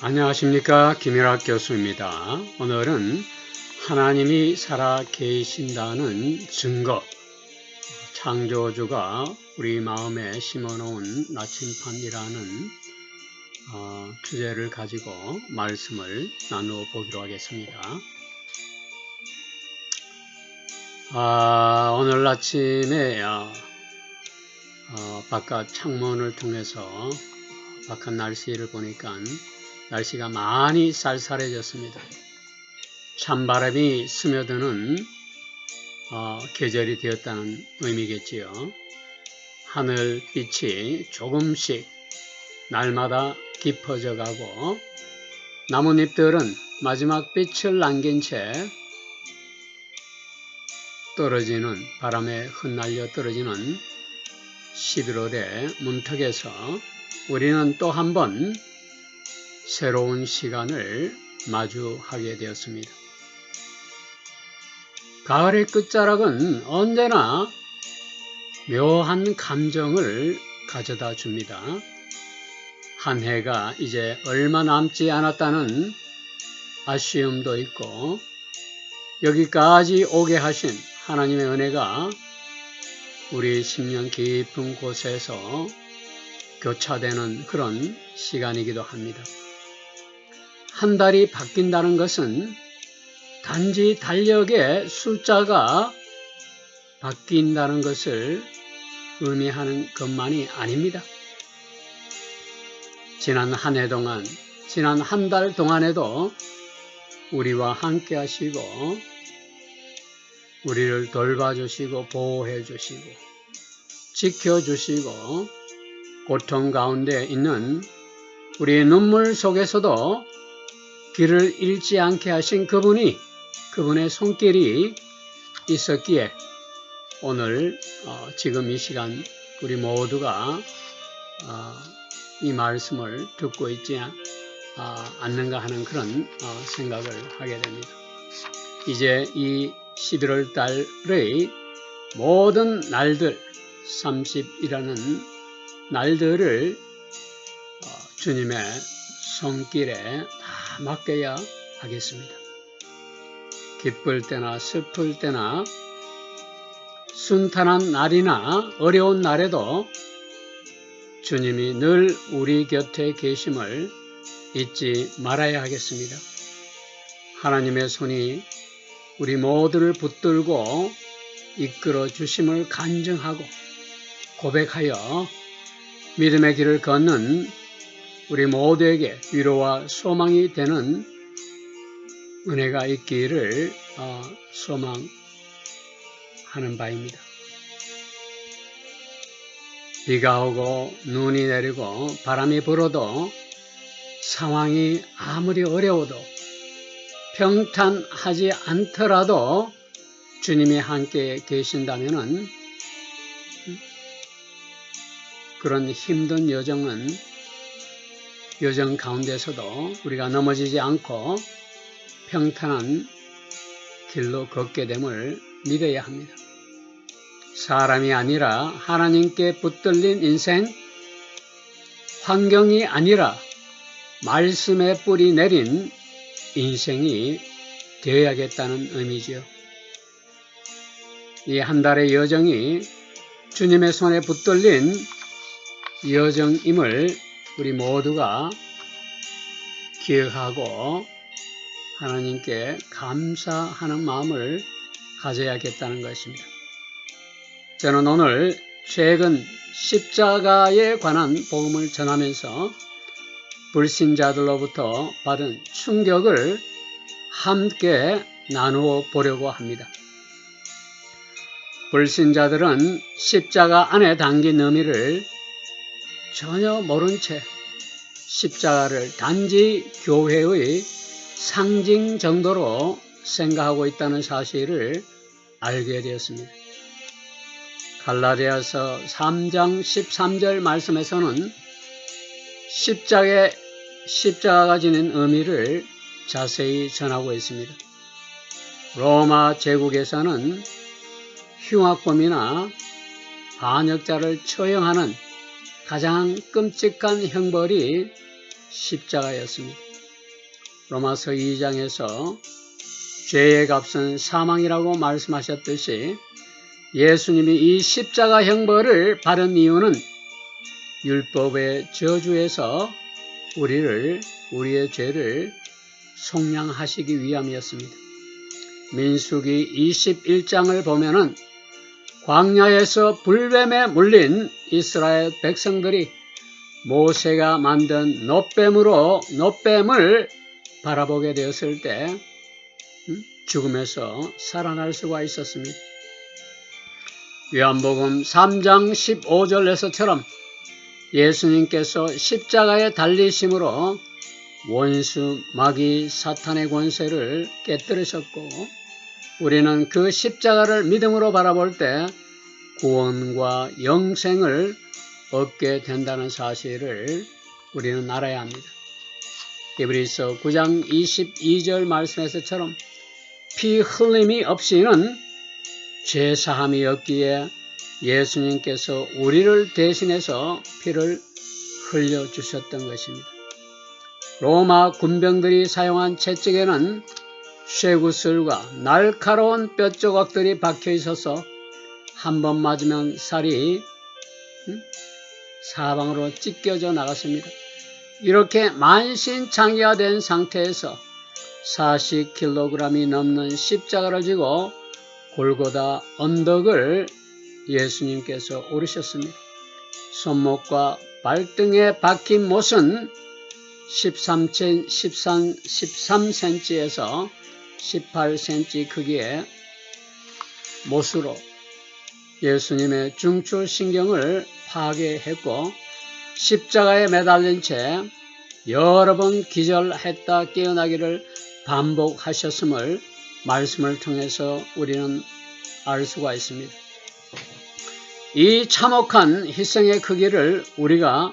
안녕하십니까 김일학 교수입니다. 오늘은 하나님이 살아 계신다는 증거 창조주가 우리 마음에 심어놓은 나침판이라는 어, 주제를 가지고 말씀을 나누어 보기로 하겠습니다. 아, 오늘 아침에 어, 어, 바깥 창문을 통해서 바깥 날씨를 보니까 날씨가 많이 쌀쌀해졌습니다. 찬바람이 스며드는 어, 계절이 되었다는 의미겠지요. 하늘빛이 조금씩 날마다 깊어져 가고 나뭇잎들은 마지막 빛을 남긴 채 떨어지는 바람에 흩날려 떨어지는 11월의 문턱에서 우리는 또 한 번 새로운 시간을 마주하게 되었습니다. 가을의 끝자락은 언제나 묘한 감정을 가져다 줍니다. 한 해가 이제 얼마 남지 않았다는 아쉬움도 있고 여기까지 오게 하신 하나님의 은혜가 우리 10년 깊은 곳에서 교차되는 그런 시간이기도 합니다. 한 달이 바뀐다는 것은 단지 달력의 숫자가 바뀐다는 것을 의미하는 것만이 아닙니다. 지난 한 해 동안, 지난 한 달 동안에도 우리와 함께 하시고, 우리를 돌봐주시고, 보호해주시고, 지켜주시고, 고통 가운데 있는 우리의 눈물 속에서도 길을 잃지 않게 하신 그분이 그분의 손길이 있었기에 오늘 어, 지금 이 시간 우리 모두가 어, 이 말씀을 듣고 있지 어, 않는가 하는 그런 어, 생각을 하게 됩니다. 이제 이 11월 달의 모든 날들 30이라는 날들을 어, 주님의 손길에 다 맡겨야 하겠습니다. 기쁠 때나 슬플 때나 순탄한 날이나 어려운 날에도 주님이 늘 우리 곁에 계심을 잊지 말아야 하겠습니다. 하나님의 손이 우리 모두를 붙들고 이끌어 주심을 간증하고 고백하여 믿음의 길을 걷는 우리 모두에게 위로와 소망이 되는 은혜가 있기를 어, 소망하는 바입니다. 비가 오고 눈이 내리고 바람이 불어도 상황이 아무리 어려워도 평탄하지 않더라도 주님이 함께 계신다면 그런 힘든 여정은 여정 가운데서도 우리가 넘어지지 않고 평탄한 길로 걷게 됨을 믿어야 합니다. 사람이 아니라 하나님께 붙들린 인생, 환경이 아니라 말씀의 뿌리 내린 인생이 되어야겠다는 의미지요. 이 한 달의 여정이 주님의 손에 붙들린 여정임을 우리 모두가 기억하고 하나님께 감사하는 마음을 가져야겠다는 것입니다. 저는 오늘 최근 십자가에 관한 복음을 전하면서 불신자들로부터 받은 충격을 함께 나누어 보려고 합니다. 불신자들은 십자가 안에 담긴 의미를 전혀 모른 채 십자가를 단지 교회의 상징 정도로 생각하고 있다는 사실을 알게 되었습니다. 갈라디아서 3장 13절 말씀에서는 십자가의 십자가가 지닌 의미를 자세히 전하고 있습니다. 로마 제국에서는 흉악범이나 반역자를 처형하는 가장 끔찍한 형벌이 십자가였습니다. 로마서 2장에서 죄의 값은 사망이라고 말씀하셨듯이 예수님이 이 십자가 형벌을 받은 이유는 율법의 저주에서 우리를 우리의 죄를 속량하시기 위함이었습니다. 민수기 21장을 보면은 광야에서 불뱀에 물린 이스라엘 백성들이 모세가 만든 노뱀으로 노뱀을 바라보게 되었을 때 음, 죽음에서 살아날 수가 있었습니다. 요한복음 3장 15절에서처럼 예수님께서 십자가에 달리심으로 원수 마귀 사탄의 권세를 깨뜨리셨고 우리는 그 십자가를 믿음으로 바라볼 때 구원과 영생을 얻게 된다는 사실을 우리는 알아야 합니다. 이브리서 9장 22절 말씀에서처럼 피 흘림이 없이는 죄 사함이 없기에 예수님께서 우리를 대신해서 피를 흘려 주셨던 것입니다. 로마 군병들이 사용한 채찍에는 쇠구슬과 날카로운 뼈 조각들이 박혀 있어서 한 번 맞으면 살이 사방으로 찢겨져 나갔습니다. 이렇게 만신창이가 된 상태에서 40kg이 넘는 십자가를 지고 골고다 언덕을 예수님께서 오르셨습니다. 손목과 발등에 박힌 못은 13, 13, 13cm에서 18cm 크기의 못으로 예수님의 중추신경을 파괴했고 십자가에 매달린 채 여러 번 기절했다 깨어나기를 반복하셨음을 말씀을 통해서 우리는 알 수가 있습니다. 이 참혹한 희생의 크기를 우리가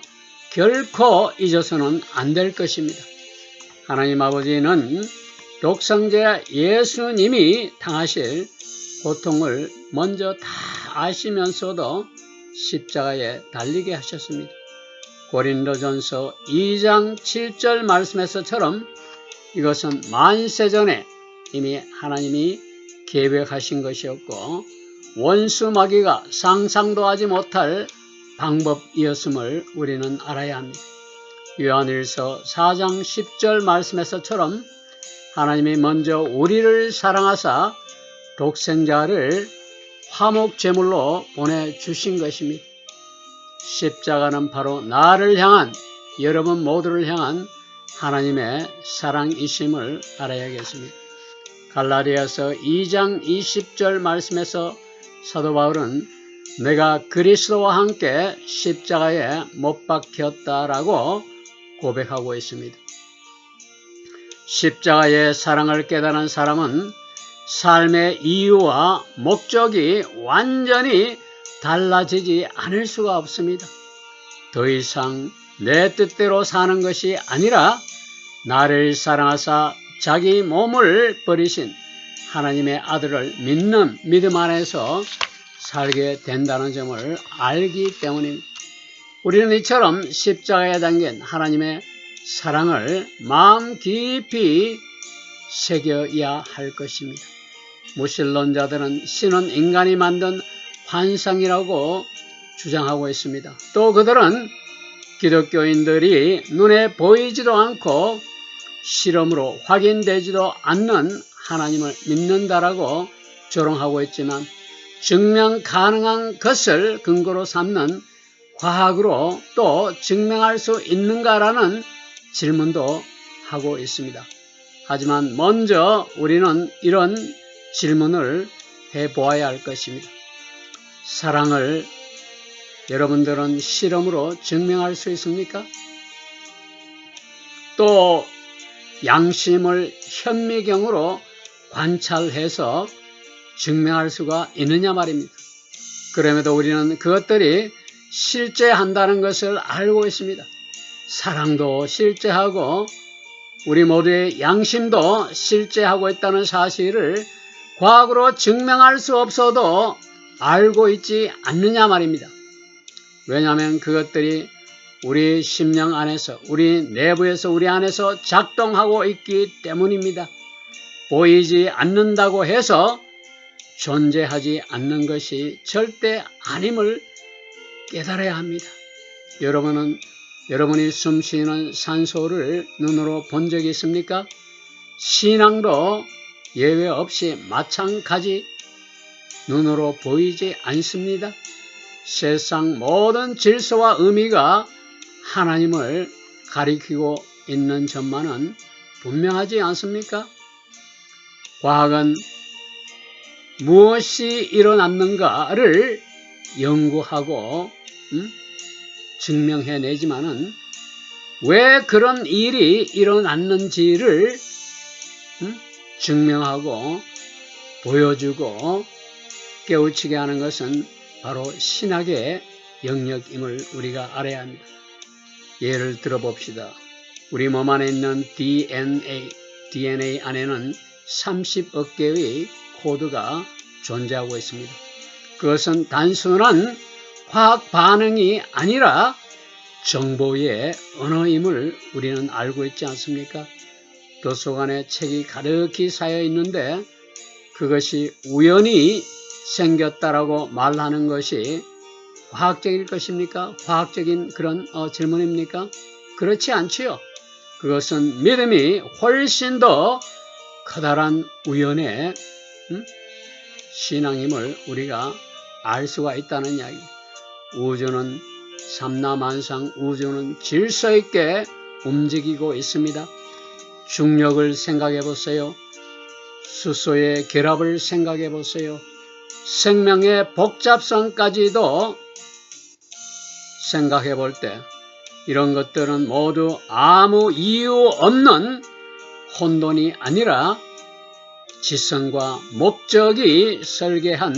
결코 잊어서는 안 될 것입니다. 하나님 아버지는 독성자 예수님이 당하실 고통을 먼저 다 아시면서도 십자가에 달리게 하셨습니다. 고린도전서 2장 7절 말씀에서처럼 이것은 만세 전에 이미 하나님이 계획하신 것이었고 원수 마귀가 상상도 하지 못할 방법이었음을 우리는 알아야 합니다. 요한일서 4장 10절 말씀에서처럼 하나님이 먼저 우리를 사랑하사 독생자를 화목 제물로 보내주신 것입니다. 십자가는 바로 나를 향한 여러분 모두를 향한 하나님의 사랑이심을 알아야겠습니다. 갈라디아서 2장 20절 말씀에서 사도 바울은 내가 그리스도와 함께 십자가에 못 박혔다라고 고백하고 있습니다. 십자가의 사랑을 깨달은 사람은 삶의 이유와 목적이 완전히 달라지지 않을 수가 없습니다. 더 이상 내 뜻대로 사는 것이 아니라 나를 사랑하사 자기 몸을 버리신 하나님의 아들을 믿는 믿음 안에서 살게 된다는 점을 알기 때문입니다. 우리는 이처럼 십자가에 담긴 하나님의 사랑을 마음 깊이 새겨야 할 것입니다. 무신론자들은 신은 인간이 만든 환상이라고 주장하고 있습니다. 또 그들은 기독교인들이 눈에 보이지도 않고 실험으로 확인되지도 않는 하나님을 믿는다라고 조롱하고 있지만 증명 가능한 것을 근거로 삼는 과학으로 또 증명할 수 있는가라는 질문도 하고 있습니다. 하지만 먼저 우리는 이런 질문을 해 보아야 할 것입니다. 사랑을 여러분들은 실험으로 증명할 수 있습니까? 또 양심을 현미경으로 관찰해서 증명할 수가 있느냐 말입니다. 그럼에도 우리는 그것들이 실제한다는 것을 알고 있습니다. 사랑도 실제하고 우리 모두의 양심도 실제하고 있다는 사실을 과학으로 증명할 수 없어도 알고 있지 않느냐 말입니다. 왜냐하면 그것들이 우리 심령 안에서, 우리 내부에서, 우리 안에서 작동하고 있기 때문입니다. 보이지 않는다고 해서 존재하지 않는 것이 절대 아님을 깨달아야 합니다. 여러분은 여러분이 숨 쉬는 산소를 눈으로 본 적이 있습니까? 신앙도 예외 없이 마찬가지 눈으로 보이지 않습니다. 세상 모든 질서와 의미가 하나님을 가리키고 있는 점만은 분명하지 않습니까? 과학은 무엇이 일어났는가를 연구하고 음? 증명해내지만은 왜 그런 일이 일어났는지를 음? 증명하고 보여주고 깨우치게 하는 것은 바로 신학의 영역임을 우리가 알아야 합니다. 예를 들어봅시다. 우리 몸 안에 있는 DNA, DNA 안에는 30억 개의 코드가 존재하고 있습니다. 그것은 단순한 화학 반응이 아니라 정보의 언어임을 우리는 알고 있지 않습니까? 도서관에 책이 가득히 쌓여 있는데 그것이 우연히 생겼다라고 말하는 것이 과학적일 것입니까? 과학적인 그런 어, 질문입니까? 그렇지 않지요. 그것은 믿음이 훨씬 더 커다란 우연의 음? 신앙임을 우리가 알 수가 있다는 이야기. 우주는 삼라만상 우주는 질서 있게 움직이고 있습니다. 중력을 생각해 보세요. 수소의 결합을 생각해 보세요. 생명의 복잡성까지도 생각해 볼 때 이런 것들은 모두 아무 이유 없는 혼돈이 아니라 지성과 목적이 설계한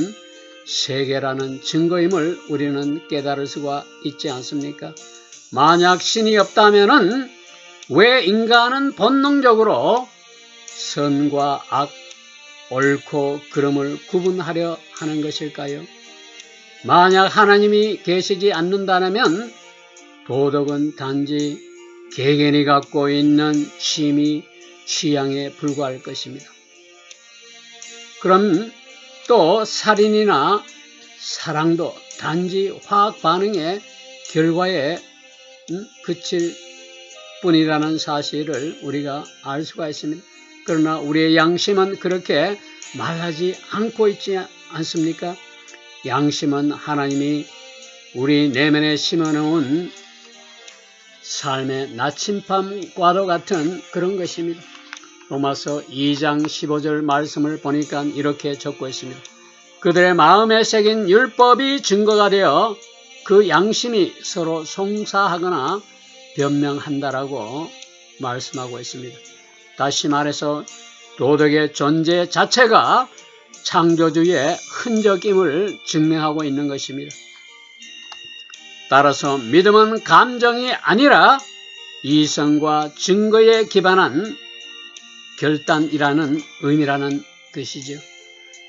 세계라는 증거임을 우리는 깨달을 수가 있지 않습니까? 만약 신이 없다면은 왜 인간은 본능적으로 선과 악, 옳고 그름을 구분하려 하는 것일까요? 만약 하나님이 계시지 않는다면 도덕은 단지 개개인이 갖고 있는 취미, 취향에 불과할 것입니다. 그럼 또 살인이나 사랑도 단지 화학 반응의 결과에 음, 그칠 뿐이라는 사실을 우리가 알 수가 있습니다. 그러나 우리의 양심은 그렇게 말하지 않고 있지 않습니까? 양심은 하나님이 우리 내면에 심어놓은 삶의 나침반 과도 같은 그런 것입니다. 로마서 2장 15절 말씀을 보니까 이렇게 적고 있습니다. 그들의 마음에 새긴 율법이 증거가 되어 그 양심이 서로 송사하거나 변명한다라고 말씀하고 있습니다. 다시 말해서 도덕의 존재 자체가 창조주의 흔적임을 증명하고 있는 것입니다. 따라서 믿음은 감정이 아니라 이성과 증거에 기반한 결단이라는 의미라는 뜻이죠.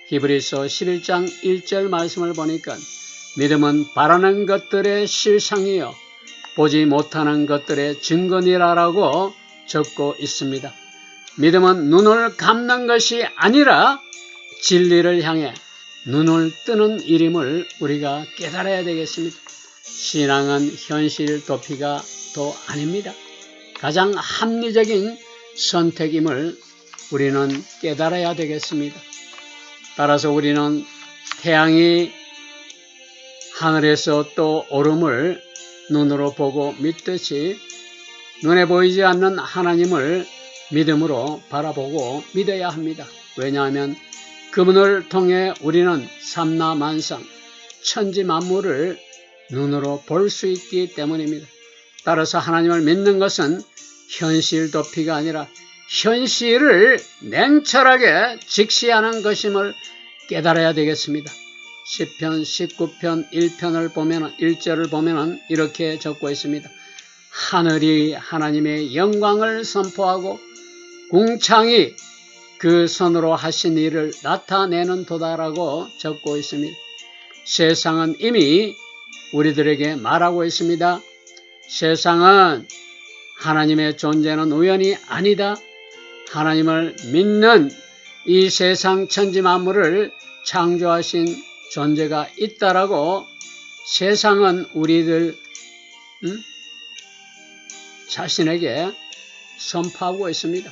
히브리서 11장 1절 말씀을 보니까 믿음은 바라는 것들의 실상이요 보지 못하는 것들의 증거니라라고 적고 있습니다. 믿음은 눈을 감는 것이 아니라 진리를 향해 눈을 뜨는 일임을 우리가 깨달아야 되겠습니다. 신앙은 현실 도피가 또 아닙니다. 가장 합리적인 선택임을 우리는 깨달아야 되겠습니다. 따라서 우리는 태양이 하늘에서 또 오름을 눈으로 보고 믿듯이 눈에 보이지 않는 하나님을 믿음으로 바라보고 믿어야 합니다. 왜냐하면 그분을 통해 우리는 삼라만상 천지 만물을 눈으로 볼 수 있기 때문입니다. 따라서 하나님을 믿는 것은 현실 도피가 아니라 현실을 냉철하게 직시하는 것임을 깨달아야 되겠습니다. 10편 19편 1편을 보면 1절을 보면 이렇게 적고 있습니다. 하늘이 하나님의 영광을 선포하고 궁창이 그 손으로 하신 일을 나타내는 도다라고 적고 있습니다. 세상은 이미 우리들에게 말하고 있습니다. 세상은 하나님의 존재는 우연이 아니다. 하나님을 믿는 이 세상 천지 만물을 창조하신 존재가 있다라고 세상은 우리들 음? 자신에게 선포하고 있습니다.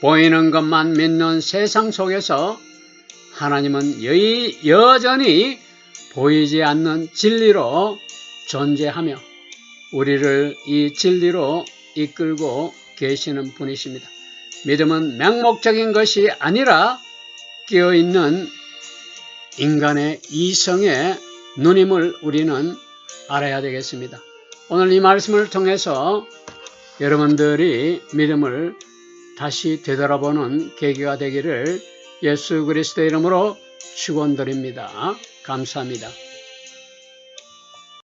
보이는 것만 믿는 세상 속에서 하나님은 여전히 보이지 않는 진리로 존재하며 우리를 이 진리로 이끌고 계시는 분이십니다. 믿음은 맹목적인 것이 아니라 깨어있는 인간의 이성의 눈임을 우리는 알아야 되겠습니다. 오늘 이 말씀을 통해서 여러분들이 믿음을 다시 되돌아보는 계기가 되기를 예수 그리스도 이름으로 축원드립니다. 감사합니다.